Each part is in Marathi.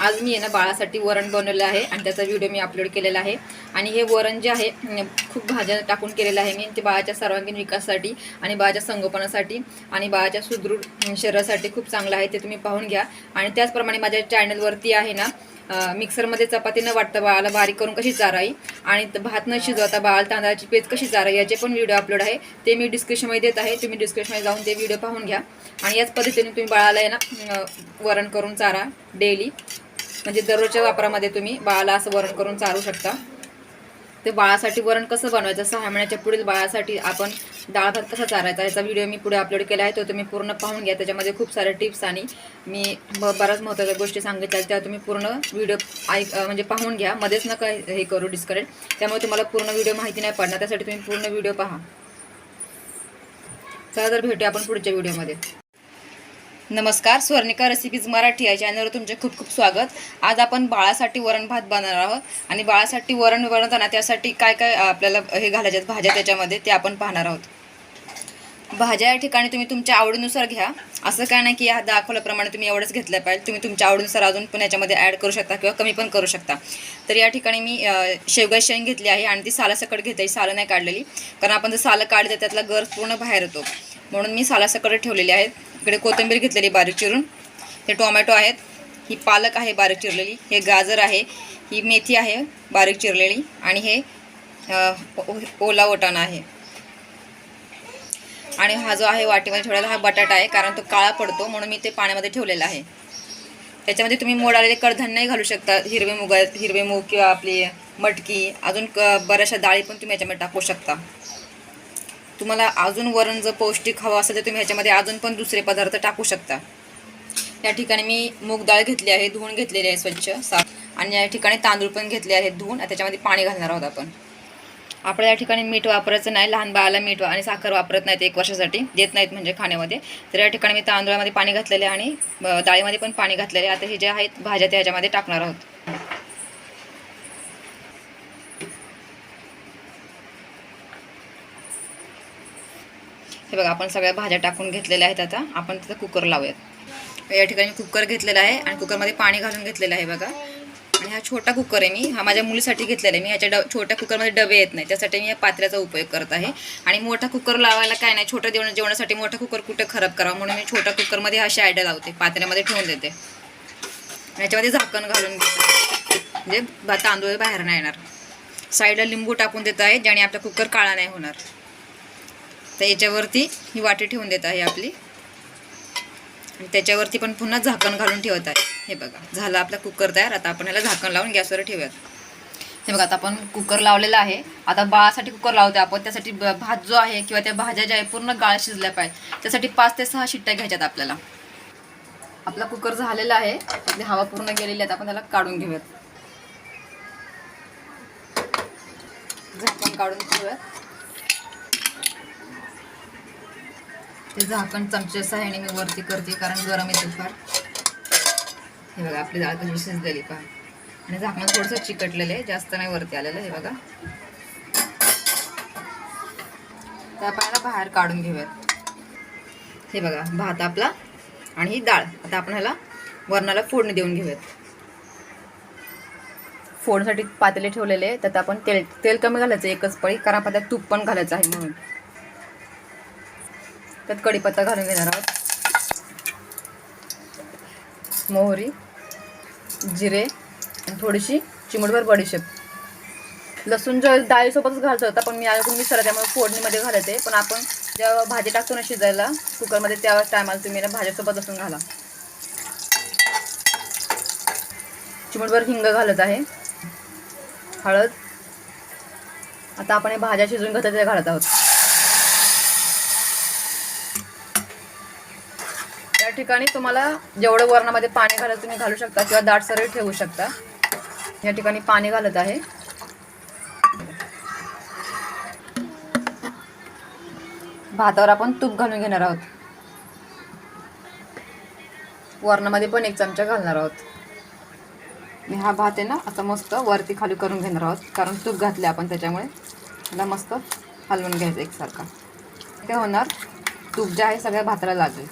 आज मी आहे ना बाळासाठी वरण बनवलेलं आहे आणि त्याचा व्हिडिओ मी अपलोड केलेला आहे. आणि हे वरण जे आहे खूप भाज्या टाकून केलेलं आहे मी ते बाळाच्या सर्वांगीण विकासासाठी आणि बाळाच्या संगोपनासाठी आणि बाळाच्या सुदृढ शरीरासाठी खूप चांगलं आहे ते तुम्ही पाहून घ्या. आणि त्याचप्रमाणे माझ्या चॅनलवरती आहे ना मिक्सरमध्ये चपाती न वाटतं बाळाला बारीक करून कशी चाराई आणि भात न शिजवता बाळ तांदळाची पेज कशी चाराई याचे पण व्हिडिओ अपलोड आहे. ते मी डिस्क्रिप्शनमध्ये देत आहे. तुम्ही डिस्क्रिप्शनमध्ये जाऊन ते व्हिडिओ पाहून घ्या. आणि याच पद्धतीने तुम्ही बाळाला आहे ना वरण करून चारा डेली म्हणजे दररोजच्या वापरामध्ये तुम्ही बाळाला असं वरण करून चारू शकता. ते बाळासाठी वरण कसं बनवायचं? सहा महिन्याच्या पुढील बाळासाठी आपण डाळ भात कसा चारायचा? याचा व्हिडिओ मी पुढे अपलोड केला आहे. तो तुम्ही पूर्ण पाहून घ्या. त्याच्यामध्ये खूप सारे टिप्स आणि मी ब- बऱ्याच महत्त्वाच्या गोष्टी सांगितल्या. त्या तुम्ही पूर्ण व्हिडिओ ऐक म्हणजे पाहून घ्या. मध्येच नका हे करू डिस्कनेक्ट त्यामुळे तुम्हाला पूर्ण व्हिडिओ माहिती नाही पडणार. त्यासाठी तुम्ही पूर्ण व्हिडिओ पहा. चला तर भेटूया आपण पुढच्या व्हिडिओमध्ये नमस्कार स्वर्णिका रेसिपीज मराठी या चॅनलवर तुमचे खूप खूप स्वागत. आज आपण बाळासाठी वरण भात बनवणार आहोत आणि बाळासाठी वरण बनवताना त्यासाठी काय काय आपल्याला हे घालायच्यात आहेत भाज्या त्याच्यामध्ये ते आपण पाहणार आहोत. भाज्या या ठिकाणी तुम्ही तुमच्या आवडीनुसार घ्या. असं काय नाही की या दाखवल्याप्रमाणे तुम्ही एवढंच घेतलं पाहिजे. तुम्ही तुमच्या आवडीनुसार अजून पण याच्यामध्ये ॲड करू शकता किंवा कमी पण करू शकता. तर या ठिकाणी मी शेवगा शेंग घेतली आहे आणि ती सालासकट घेतली सालं नाही काढलेली. कारण आपण जर सालं काढलं तर त्यातला गर पूर्ण बाहेर येतो. म्हणून मी सालासकट ठेवलेली आहेत. इकडे कोथिंबीर घेतलेली बारीक चिरून. हे टोमॅटो आहेत. ही पालक आहे बारीक चिरलेली. हे गाजर आहे. ही मेथी आहे बारीक चिरलेली. आणि हे ओला वटाणा आहे. आणि हा जो आहे वाटीमध्ये ठेवलेला हा बटाटा आहे कारण तो काळा पडतो म्हणून मी ते पाण्यामध्ये ठेवलेला आहे. त्याच्यामध्ये तुम्ही मोड आलेले कडधान्यही घालू शकता. हिरवे मुगा हिरवे मूग किंवा आपली मटकी अजून क बऱ्याचशा डाळी पण तुम्ही याच्यामध्ये टाकू शकता. तुम्हाला अजून वरण जर पौष्टिक हवं असेल तर तुम्ही ह्याच्यामध्ये अजून पण दुसरे पदार्थ टाकू शकता. या ठिकाणी मी मूग डाळ घेतली आहे धुवून घेतलेली आहे स्वच्छ साफ. आणि या ठिकाणी तांदूळ पण घेतले आहेत धुवून. त्याच्यामध्ये पाणी घालणार आहोत आपण. आपण या ठिकाणी मीठ वापरायचं नाही. लहान बाळाला मीठ आणि साखर वापरत नाहीत एक वर्षासाठी. देत नाहीत म्हणजे खाण्यामध्ये. तर या ठिकाणी मी तांदळामध्ये पाणी घातलेले आहे आणि डाळीमध्ये पण पाणी घातलेले आहे. आता हे जे आहेत भाज्या त्या ह्याच्यामध्ये टाकणार आहोत. हे बघा आपण सगळ्या भाज्या टाकून घेतलेल्या आहेत आता. आपण तिथं कुकर लावूयात. या ठिकाणी कुकर घेतलेला आहे आणि कुकरमध्ये पाणी घालून घेतलेलं आहे बघा. आणि हा छोटा कुकर आहे मी. हा माझ्या मुलीसाठी घेतलेला आहे. मी ह्याच्या ड छोट्या कुकरमध्ये डबे येत नाही. त्यासाठी मी या पात्र्याचा उपयोग करत आहे. आणि मोठा कुकर लावायला काय नाही. छोट्या जेवण जेवणासाठी मोठा कुकर कुठं खराब करावा म्हणून मी छोट्या कुकरमध्ये अशी आयडिया लावते. पात्र्यामध्ये ठेवून देते. याच्यामध्ये झाकण घालून घेते. म्हणजे तांदूळ बाहेर नाही येणार. साईडला लिंबू टाकून देत आहे ज्याने आपला कुकर काळा नाही होणार. तर याच्यावरती ही वाटी ठेवून देत आहे आपली. त्याच्यावरती पण पुन्हा झाकण घालून ठेवत आहे. हे बघा झालं आपला कुकर तयार. आता आपण ह्याला झाकण लावून गॅसवर ठेवूयात. हे बघा आता आपण कुकर लावलेला आहे. आता बाळासाठी कुकर लावतो आपण. त्यासाठी भात जो आहे किंवा त्या भाज्या ज्या आहे पूर्ण गाळ शिजल्या पाहिजे. त्यासाठी पाच ते सहा शिट्ट्या घ्यायच्यात आपल्याला. आपला कुकर झालेला आहे. आपली हवा पूर्ण गेलेली आहे. आपण त्याला काढून घेऊयात. झाकण काढून ठेवूयात. ते झाकण चमच्या सहाय्याने मी वरती करते कारण गरम येते फार. हे बघा आपली डाळ कशी शिजलेली पहा. आणि झाकण थोडंसं चिकटलेलं आहे जास्त नाही वरती आलेलं हे बघा. तर आपण बाहेर काढून घेऊयात. हे बघा भात आपला आणि ही डाळ आता आपण ह्याला वरणाला फोडणी देऊन घेऊयात. फोडण्यासाठी पातेले ठेवलेले आहे त्यात आपण तेल तेल कमी घालायचं एकच पळी कारण आपण त्यात तूप पण घालायचं आहे म्हणून. त्यात कढीपत्ता घालून घेणार आहोत. मोहरी जिरे आणि थोडीशी चिमटभर बडीशेप. लसूण जो डाळीसोबतच घालतो होता पण मी अजून विसरला त्यामुळे फोडणीमध्ये घालते. पण आपण जेव्हा भाजी टाकतो ना शिजायला कुकरमध्ये त्या टायमाला तुम्ही ना भाज्यासोबत लसूण घाला. चिमूटभर हिंग घालत आहे. हळद. आता आपण हे भाज्या शिजून घेतो ते घालत आहोत. ठिकाणी तुम्हाला जेवढं वरणामध्ये पाणी घालायचं तुम्ही घालू शकता किंवा दाट सरळ ठेवू शकता. या ठिकाणी पाणी घालत आहे. भातावर आपण तूप घालून घेणार आहोत. वरणामध्ये पण एक चमचा घालणार आहोत. हा भात आहे ना आता मस्त वरती खाली करून घेणार आहोत. कारण तूप घातले आपण त्याच्यामुळे. त्याला मस्त हलवून घ्यायचं एकसारखा. ते होणार. तूप जे आहे सगळ्या भाताला लागेल.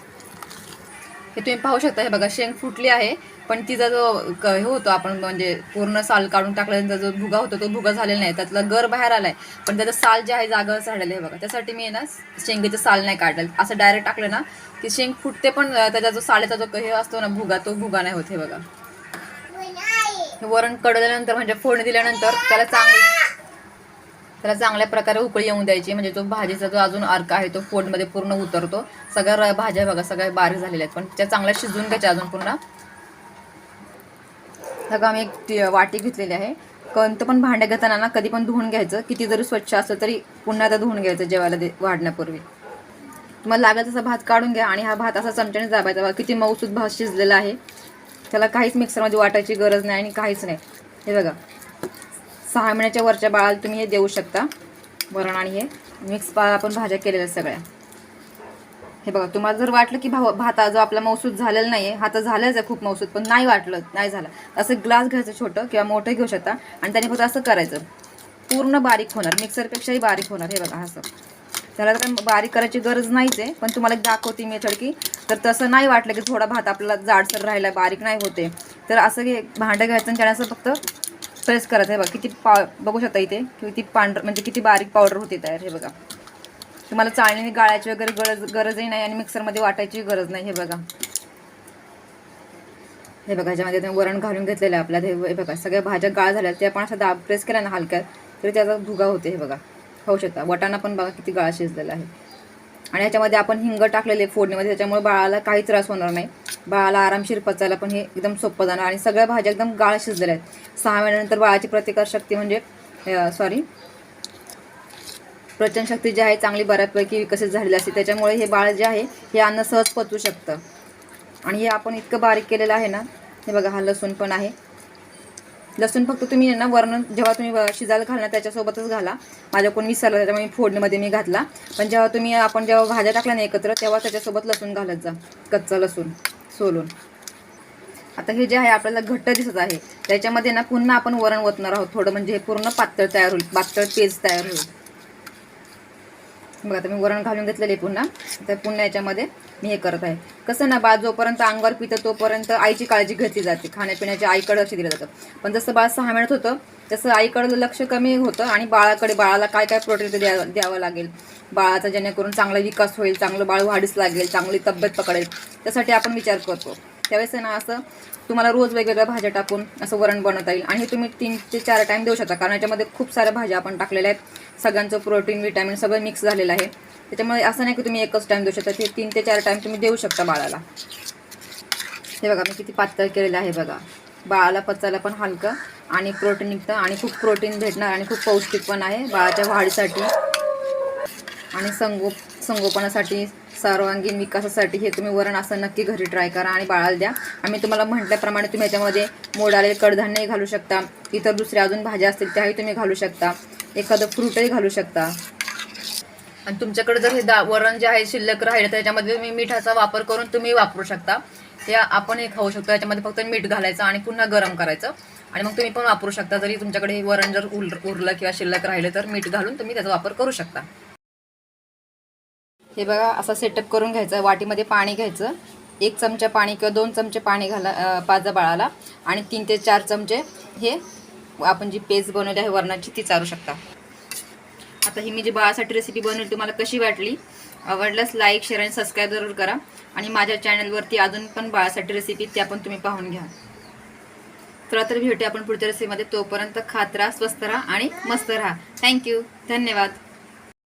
हे तुम्ही पाहू शकता हे बघा शेंग फुटली आहे. पण तिचा जो क- हे होतो आपण म्हणजे पूर्ण साल काढून टाकल्यानंतर जो भुगा होतो तो भुगा झालेला नाही. त्यातला गर बाहेर आलाय. पण त्याचं साल जे आहे जागा झालेलं आहे बघा. त्यासाठी मी आहे ना शेंगेचं साल नाही काढलं. असं डायरेक्ट टाकलं ना की शेंग फुटते पण त्याचा जो सालेचा जो हे असतो ना भुगा तो भुगा नाही होत हे बघा. वरण कडल्यानंतर म्हणजे फोडणी दिल्यानंतर त्याला चांगलं त्याला चांगल्या प्रकारे उकळी येऊन द्यायची. म्हणजे जो भाजीचा जो अजून अर्क आहे तो फोडमध्ये पूर्ण उतरतो. सगळ्या र- भाज्या बघा सगळ्या बारीक झालेल्या आहेत. पण त्या चांगल्या शिजून घ्यायच्या अजून पुन्हा सगळं आम्ही एक ती- वाटी घेतलेली आहे. कोणतं पण भांडं घेताना ना कधी पण धुवून घ्यायचं. किती जरी स्वच्छ असलं तरी पुन्हा आता धुवून घ्यायचं जेवायला दे वाढण्यापूर्वी. तुम्हाला लागेल तसा भात काढून घ्या. आणि हा भात असा चमच्याने दाबायचा बघा किती मऊसूद भात शिजलेला आहे. त्याला काहीच मिक्सरमध्ये वाटायची गरज नाही आणि काहीच नाही. हे बघा. सहा महिन्याच्या वरच्या बाळाला तुम्ही हे देऊ शकता. वरण आणि हे मिक्स पा आपण भाज्या केलेल्या सगळ्या. हे बघा तुम्हाला जर वाटलं की भाव भाता जो आपला मौसूद झालेला नाही आहे हा तर झालाच आहे खूप मौसूद पण नाही वाटलं नाही झालं. असं ग्लास घ्यायचं छोटं किंवा मोठं घेऊ शकता. आणि त्याने फक्त असं करायचं. पूर्ण बारीक होणार. मिक्सरपेक्षाही बारीक होणार. हे बघा असं. त्याला तर बारीक करायची गरज नाहीच आहे पण तुम्हाला एक दाखवते मी की तर तसं नाही वाटलं की थोडा भात आपला जाडसर राहिला बारीक नाही होते तर असं हे भांडं घ्यायचं आणि त्याने असं फक्त प्रेस करायचं हे बघा. किती पा बघू शकता इथे किती पांढर म्हणजे किती बारीक पावडर होते तयार हे बघा. तुम्हाला चाळणीने गाळायची वगैरे गरज गरजही नाही आणि मिक्सरमध्ये वाटायची गरज नाही हे बघा. हे बघा ज्यामध्ये तुम्ही वरण घालून घेतलेलं आहे आपल्याला हे हे बघा सगळ्या भाज्या गाळ झाल्या ते आपण अशा दाब प्रेस केल्या ना हलक्यात तरी त्याचा भुगा होते हे बघा. खाऊ शकता. वटाणा पण बघा किती गाळा शिजलेला आहे. आणि ह्याच्यामध्ये आपण हिंग टाकलेले फोडणीमध्ये त्याच्यामुळे बाळाला काही त्रास होणार नाही. बाळाला आरामशीर पचायला पण हे एकदम सोपं जाणार. आणि सगळ्या भाज्या एकदम गाळ शिजलेल्या आहेत. सहा महिन्यानंतर बाळाची प्रतिकारशक्ती म्हणजे सॉरी प्रचनशक्ती जी आहे चांगली बऱ्यापैकी विकसित झालेली असते. त्याच्यामुळे हे बाळ जे आहे हे अन्न सहज पचू शकतं. आणि हे आपण इतकं बारीक केलेलं आहे ना हे बघा हा लसूण पण आहे. लसूण फक्त तुम्ही ना वरण जेव्हा तुम्ही व- शिजायला घालणार त्याच्यासोबतच घाला. माझ्या कोण विसरला त्याच्यामुळे मी फोडणीमध्ये मी घातला. पण जेव्हा तुम्ही आपण जेव्हा भाज्या टाकल्या ना एकत्र तेव्हा त्याच्यासोबत लसूण घालत जा. कच्चा लसूण सोलून. आता हे जे आहे आपल्याला घट्ट दिसत आहे. त्याच्यामध्ये ना पुन्हा आपण वरण ओतणार आहोत. थोडं म्हणजे हे पूर्ण पातळ तयार होईल. पातळ पेज तयार होईल. बघा आता मी वरण घालून घेतलेले पुन्हा. तर पुन्हा याच्यामध्ये मी हे करत आहे. कसं ना बाळ जोपर्यंत अंगावर पितं तोपर्यंत आईची काळजी घेतली जाते. खाण्यापिण्याची आईकडे लक्ष दिलं जातं. पण जसं बाळ सहा महिन्यात होतं तसं आईकडं लक्ष कमी होतं आणि बाळाकडे बाळाला काय काय प्रोटीन द्यावं द्यावं लागेल? बाळाचा जेणेकरून चांगला विकास होईल चांगलं बाळ वाढीस लागेल चांगली तब्येत पकडेल. त्यासाठी आपण विचार करतो. त्यावेळेस आहे ना असं तुम्हाला रोज वेगवेगळ्या भाज्या टाकून असं वरण बनवता येईल. आणि हे तुम्ही तीन ते चार टाईम देऊ शकता. कारण याच्यामध्ये खूप साऱ्या भाज्या आपण टाकलेल्या आहेत. सगळ्यांचं प्रोटीन विटॅमिन सगळं मिक्स झालेलं आहे. त्याच्यामुळे असं नाही की तुम्ही एकच टाईम देऊ शकता ते तीन ते चार टाईम तुम्ही देऊ शकता बाळाला. हे बघा मी किती पातळ केलेलं आहे बघा. बाळाला पचायला पण हलकं आणि प्रोटीन निघतं आणि खूप प्रोटीन भेटणार आणि खूप पौष्टिक पण आहे बाळाच्या वाढीसाठी. आणि संगोप संगोपनासाठी सर्वांगीण विकासासाठी हे तुम्ही वरण असं नक्की घरी ट्राय करा आणि बाळाला द्या. आम्ही तुम्हाला म्हटल्याप्रमाणे तुम्ही याच्यामध्ये मोडाले कडधान्यही घालू शकता. इतर दुसऱ्या अजून भाज्या असतील त्याही तुम्ही घालू शकता. एखादं फ्रूटही घालू शकता. आणि तुमच्याकडे जर हे दा वरण जे आहे शिल्लक राहिलं तर त्याच्यामध्ये तुम्ही मिठाचा वापर करून तुम्ही वापरू शकता. ते आपण हे खाऊ शकतो. याच्यामध्ये फक्त मीठ घालायचं आणि पुन्हा गरम करायचं. आणि मग तुम्ही पण वापरू शकता. जरी तुमच्याकडे हे वरण जर उर उरलं किंवा शिल्लक राहिलं तर मीठ घालून तुम्ही त्याचा वापर करू शकता. हे बघा असं सेटअप करून घ्यायचं. वाटीमध्ये पाणी घ्यायचं. एक चमचा पाणी किंवा दोन चमचे पाणी घाला पाजा बाळाला आणि तीन ते चार चमचे हे आपण जी पेस्ट बनवली आहे वरणाची ती चारू शकता. आता ही मी जी बाळासाठी रेसिपी बनवली तुम्हाला कशी वाटली? आवडल्यास लाईक शेअर आणि सबस्क्राईब जरूर करा. आणि माझ्या चॅनलवरती अजून पण बाळासाठी रेसिपी त्या पण तुम्ही पाहून घ्या. चला तर भेटूया आपण पुढच्या रेसिपीमध्ये तोपर्यंत खात राहा स्वस्त राहा आणि मस्त राहा. थँक्यू धन्यवाद.